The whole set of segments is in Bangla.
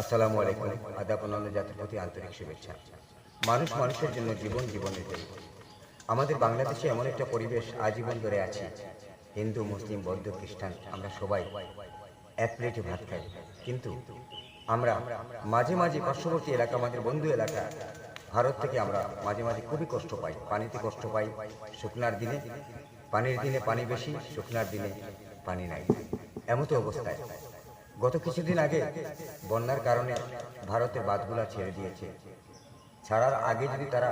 আসসালামু আলাইকুম। আদাব অন্যান্য জাতির প্রতি আন্তরিক শুভেচ্ছা। মানুষ মানুষের জন্য জীবন জীবনের জন্য আমাদের বাংলাদেশে এমন একটা পরিবেশ আজীবন ধরে আছে। হিন্দু, মুসলিম, বৌদ্ধ, খ্রিস্টান, আমরা সবাই এক প্লেটে ভাত খাই। কিন্তু আমরা মাঝে মাঝে পার্শ্ববর্তী এলাকা, আমাদের বন্ধু এলাকা, ভারত থেকে আমরা মাঝে মাঝে খুবই কষ্ট পাই। পানিতে কষ্ট পাই। শুকনার দিনে, পানির দিনে পানি বেশি, শুকনার দিনে পানি নাই। এমতো অবস্থায়। গত কিছুদিন আগে বন্যার কারণে ভারতের বাঁধগুলা ছেড়ে দিয়েছে। ছাড়ার আগে যদি তারা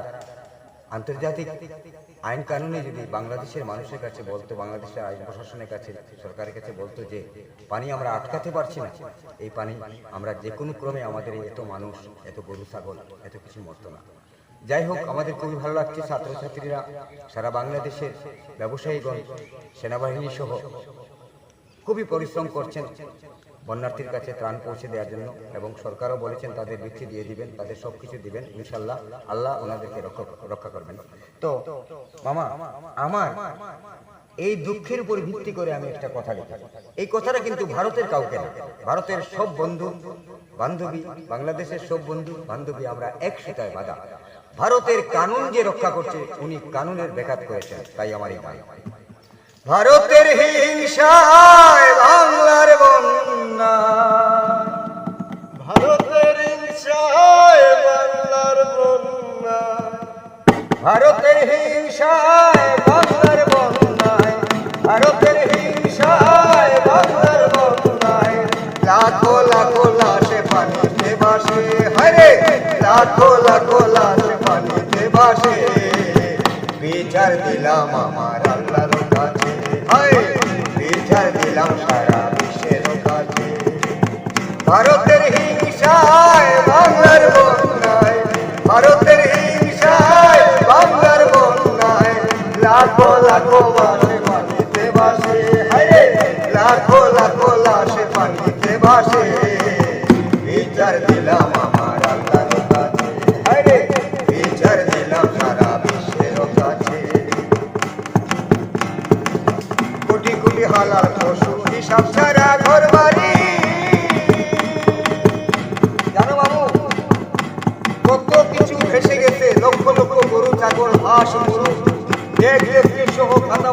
আন্তর্জাতিক আইন কানুনে যদি বাংলাদেশের মানুষের কাছে বলতো, বাংলাদেশের আইন প্রশাসনের কাছে, সরকারের কাছে বলতো যে, পানি আমরা আটকাতে পারছি না। এই পানি আমরা যে কোনো ক্রমে আমাদের এত মানুষ, এত গরু, ছাগল, এত কিছু মরতো না। যাই হোক, আমাদের খুবই ভালো লাগছে ছাত্রছাত্রীরা, সারা বাংলাদেশের ব্যবসায়ীগণ সেনাবাহিনী সহ খুবই পরিশ্রম করছেন। বন্যার্থীর কাছে ত্রাণ পৌঁছে দেওয়ার জন্য এবং সরকারও বলেছেন তাদের বৃত্তি দিয়ে দিবেন, তাদের সব কিছু দিবেন ইনশাল্লাহ আল্লাহ ওনাদেরকে রক্ষা করবেন। তো, মামা, আমার এই দুঃখের উপর ভিত্তি করে আমি একটা কথা লিখি। এই কথাটা কিন্তু ভারতের কাউকে না। ভারতের সব বন্ধু, বান্ধবী, বাংলাদেশের সব বন্ধু, বান্ধবী আমরা এক সুতায় বাধা। ভারতের কানুন যে রক্ষা করছে, উনি কানুনের ব্যাঘাত করেছেন, তাই আমার এই ভারতের হিংসায় বাংলার বন্যা। ভারতের হিংসায় বাংলার বন্যায়। ভারতের হিংসায় বাংলার বন্যায়। লাখো লাখো লাশে পানিতে বাসে হরে লাখো লাখো লাশে পানিতে বাসে বিচার দিলাম আমার আল্লাহর কাছে। হায়! ভারতের হিংসায় বাংলার বন্যায়, ভারতের হিংসায় বাংলার বন্যায়, লাখো লাখো বাসে পানিতে বাসে হায়, লাখো লাখো লাশে পানিতে বাসে হিসাব দেখি সহ খাতা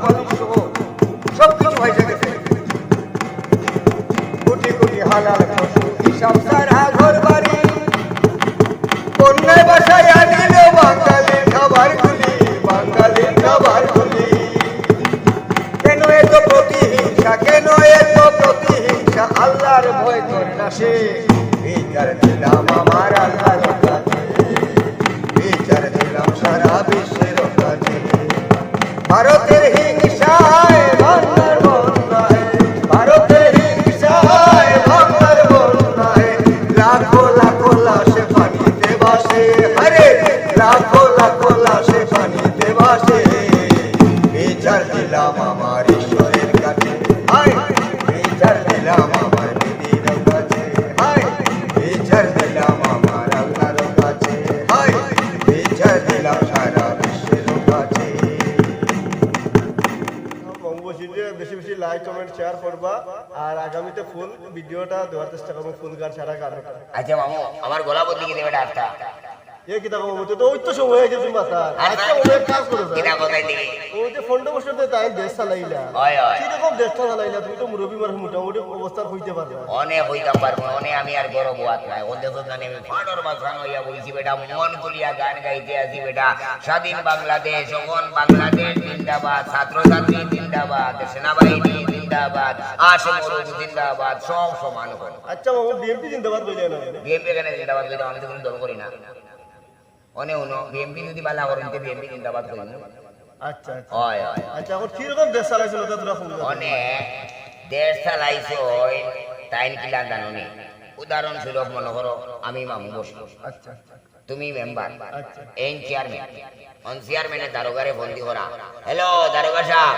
ফুল ভিডিওটা দেওয়ার চেষ্টা করব ফুল গান গান আচ্ছা মামু আমার গলা বদলি কি দেবে ডাক্তার এ কিতা কম তো তো ওই সময় হয়ে গেছে মাথা আজকে অনেক কাজ করে কিনা কোথায় দিবি ওই যে ফন্ড বসে তাই দেশ চালাইলা। হয় হয়। কীরকম দেশটা চালাইলা তুমি তো মুরব্বী মানুষ মোটামুটি অবস্থা হইতে পারবে। অনে হইতাম পারব অনে আমি আর বড় বোয়াত নাই। জানি আমি হইয়া বেটা মন করিয়া গান গাইতে আসি বেটা। স্বাধীন বাংলাদেশ অগণ বাংলাদেশ জিন্দাবাদ ছাত্রছাত্রী জিন্দাবাদ সেনাবাহিনী জিন্দাবাদ। আশে মরুদ জিন্দাবাদ সব সমান হল। আচ্ছা বিএনপি জিন্দাবাদ বলে না এখানে জিন্দাবাদ আমি তো কোনো দল করি না। অনে উনো যদি বালা করেন তো জিন্দাবাদ করি আচ্ছা আচ্ছা। হয় হয়। আচ্ছা এখন দেশ চালাইছিল তা তোরা ফুল অনেক দেশ চালাইছে কিলা জাননি উদাহরণস্বরূপ মনে করো আমি মামু বসি। আচ্ছা তুমি মেম্বার। আচ্ছা। এই চেয়ারম্যান অন চেয়ারম্যানে দারোগারে বন্দি করা। হ্যালো দারোগা সাহেব।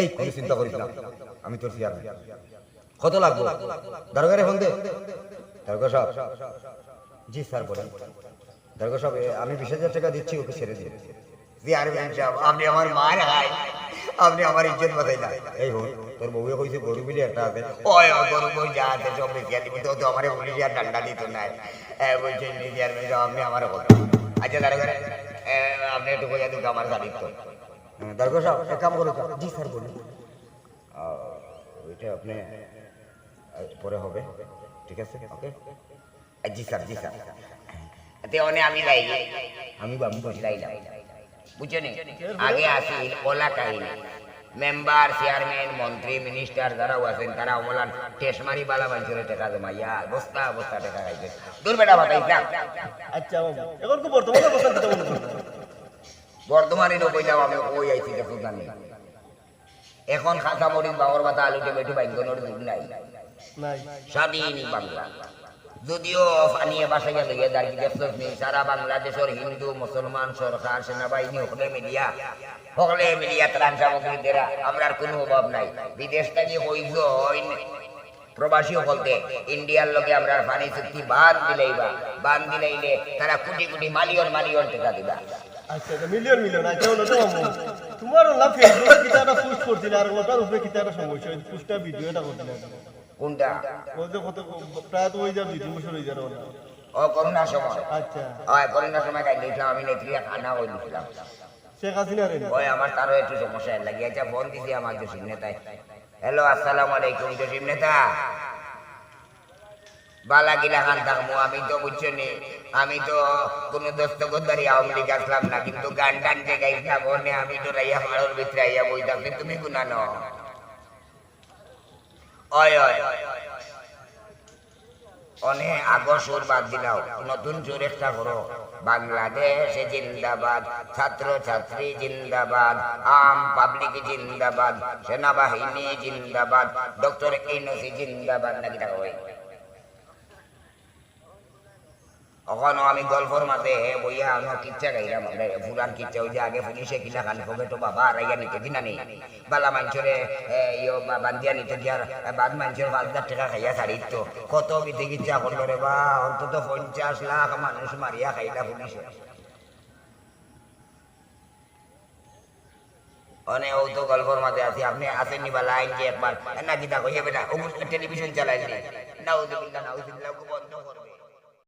এই কোনো চিন্তা করিস না। আমি তোর চেয়ারম্যান। কত লাগবে? দারোগারে ফোন দে। দারোগা সাহেব। জি স্যার বলেন। দারোগা সাহেব আমি বিশ হাজার টাকা দিচ্ছি ওকে ছেড়ে দিন। চেয়ারম্যান সাহেব আপনি আমার মার হাই আপনি আমার ইজ্জত বাঁচাই না। এই হন তোর বউয়ে কইছে গরু মিলে একটা আছে। ওই গরু বই যা আছে সব বেশি দিবি তো তো আমার পুলিশ আর ডান্ডা দিত না। বলছেন যে চেয়ারম্যান সাহেব আপনি আমার কথা আচ্ছা দাঁড়া করে আপনি একটু বোঝা দিন আমার দাঁড়িয়ে হ্যাঁ, দারোগা সাহেব এক কাম করো জি স্যার বলুন। ওইটা আপনি পরে হবে। ঠিক আছে? ওকে জি স্যার জি স্যার। তে অনে আমি লাই আমি বাবু লাইলাম বুঝছেন আগে আসি ওলা কাহিনী। মেম্বার চেয়ারম্যান মন্ত্রী মিনিস্টার যারাও আছেন তারা ওমলান টেসমারি বালা মানুষের টাকা জমাইয়া বস্তা বস্তা টাকা খাইছে। দূর বেটা না আচ্ছা এখন কি বর্তমানে মনে কইলাম আমি ওই আইছি দেখুন জানি। এখন খাতা মরিচ বাবর বাতা আলু টমেটো বাইগনের যুগ নাই। নাই। স্বাধীন বাংলা। যদিও ফানিয়ে দেখছ নি সারা বাংলাদেশের হিন্দু মুসলমান সরকার সেনাবাহিনী সকলে মিডিয়া সকলে মিলিয়া ত্রাণ সামগ্রী দেরা আমরার কোনো অভাব নাই। বিদেশ থেকে হইজ প্রবাসী বলতে ইন্ডিয়ার লগে আমরা পানি চুক্তি বাদ দিলেইবা বাদ দিলেইলে তারা কোটি কোটি মালিয়ন মালিয়ন টাকা দিবা। আচ্ছা আচ্ছা মিলিয়ন মিলিয়ন আচ্ছা হলো তো তোমার না ফেসবুকে কিতা পোস্ট করছিল আর ওটার উপরে কিতা সমস্যা হয়েছে পোস্টটা ভিডিওটা করছিল কোনটা ওই যে কত প্রায় তো ওই যা দুই বছর হয়ে যাবে ও করোনার সময় আচ্ছা হয় করোনার সময় খাই দিয়েছিলাম আমি নেত্রিয়া খানা হয়ে দিয়েছিলাম শেখ হাসিনা রে ওই আমার তারও একটু সমস্যা লাগিয়েছে ফোন দিছি আমার জসিম নেতায় হ্যালো আসসালামু আলাইকুম জসিম নেতা বালা গিলা থাকব আমি তো বুঝছ নি, আমি তো কোনো দস্তগদারি আওয়ামী লীগ আসলাম না, কিন্তু গান টান যে গাইছিলাম ওনে আমি তো রাইয়া মারোর ভিতরে আইয়া বই থাকছি তুমি গুনানো ওই ওই অনেক আগর সুর বাদ দিলাও, নতুন সুর একটা করো। বাংলাদেশ জিন্দাবাদ, ছাত্র ছাত্রী জিন্দাবাদ, আম পাবলিক জিন্দাবাদ, সেনাবাহিনী জিন্দাবাদ, ডক্টর ইনসি জিন্দাবাদ, নাকি টাকা হয় আমি গল্পর মাঝে বইয়া আমার কিচ্ছা গাইলাম ফুলান কিচ্ছা, ওই যে আগে পুলিশে কিলা খালি ফোকে তো বাবা রাইয়া নিতে দিনা নেই। বালা মানুষরে ইয়ে বা- বান্ধিয়া নিতে দিয়ার বাদ মানুষের পাঁচ হাজার টাকা খাইয়া ছাড়িত তো, কত বিধি কিচ্ছা করল রে বা, অন্তত পঞ্চাশ লাখ মানুষ মারিয়া খাইলা পুলিশে অনে, ও তো গল্পর মাঝে আছি, আপনি আসেননি বা লাইন যে একবার না গীতা কইয়ে বেটা টেলিভিশন চালাইনি নাউজুবিল্লাহ নাউজুবিল্লাহ বন্ধ করবে